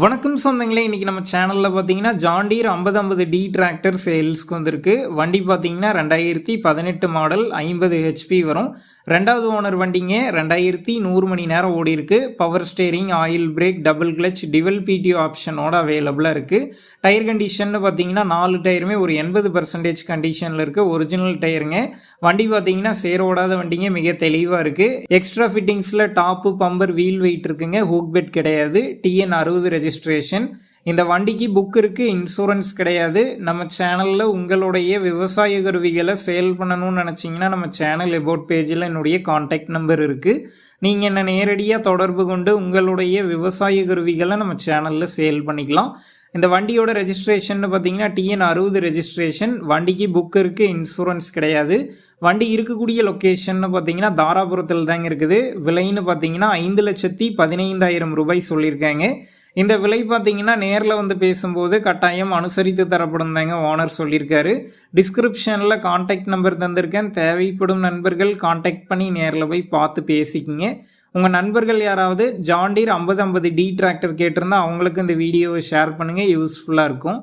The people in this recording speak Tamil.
வணக்கம் சொந்தங்களே இன்றைக்கி நம்ம சேனலில் பார்த்தீங்கன்னா ஜாண்டீர் ஐம்பது ஐம்பது டி டிராக்டர் சேல்ஸ்க்கு வந்திருக்கு. வண்டி பார்த்தீங்கன்னா ரெண்டாயிரத்தி பதினெட்டு மாடல் ஐம்பது ஹெச்பி வரும். ரெண்டாவது ஓனர் வண்டிங்க ரெண்டாயிரத்தி நூறு மணி நேரம் ஓடி இருக்கு. Power steering oil brake double clutch dual PTO ஆப்ஷனோட அவைலபிளாக இருக்குது டயர் கண்டிஷன் பார்த்தீங்கன்னா நாலு டயருமே ஒரு எண்பது பர்சன்டேஜ் கண்டிஷனில் இருக்குது ஒரிஜினல் டயருங்க வண்டி பார்த்தீங்கன்னா சேரோடாத வண்டிங்க மிக தெளிவாக இருக்குது எக்ஸ்ட்ரா ஃபிட்டிங்ஸில் டாப்பு பம்பர் வீல் வெயிட் இருக்குங்க. ஹூக் பெட் கிடையாது. டிஎன் அறுபது ரெஜிஸ்ட்ரேஷன் இந்த வண்டிக்கு புக் இருக்குது இன்சூரன்ஸ் கிடையாது. நம்ம சேனலில் உங்களுடைய விவசாய கருவிகளை சேல் பண்ணணும்னு நினச்சிங்கன்னா நம்ம சேனல் எபோட் பேஜில் என்னுடைய காண்டாக்ட் நம்பர் இருக்குது நீங்கள் என்னை நேரடியாக தொடர்பு கொண்டு உங்களுடைய விவசாய கருவிகளை நம்ம சேனலில் சேல் பண்ணிக்கலாம். இந்த வண்டியோட ரெஜிஸ்ட்ரேஷன் பார்த்தீங்கன்னா டிஎன் அறுபது ரெஜிஸ்ட்ரேஷன் வண்டிக்கு புக் இருக்குது இன்சூரன்ஸ் கிடையாது. வண்டி இருக்கக்கூடிய லொக்கேஷன் பார்த்தீங்கன்னா தாராபுரத்தில் தாங்க இருக்குது. விலைன்னு பார்த்தீங்கன்னா ஐந்து லட்சத்தி பதினைந்தாயிரம் ரூபாய் சொல்லியிருக்காங்க. இந்த விலை பார்த்தீங்கன்னா நேரில் வந்து பேசும்போது கட்டாயம் அனுசரித்து தரப்படும் தாங்க ஓனர் சொல்லியிருக்காரு. டிஸ்கிரிப்ஷனில் காண்டாக்ட் நம்பர் தந்திருக்கேன். தேவைப்படும் நண்பர்கள் காண்டாக்ட் பண்ணி நேரில் போய் பார்த்து பேசிக்கிங்க. உங்கள் நண்பர்கள் யாராவது ஜாண்டீர் ஐம்பது ஐம்பது டி டிராக்டர் கேட்டிருந்தா அவங்களுக்கு இந்த வீடியோவை ஷேர் பண்ணுங்கள் யூஸ்ஃபுல்லாக இருக்கும்.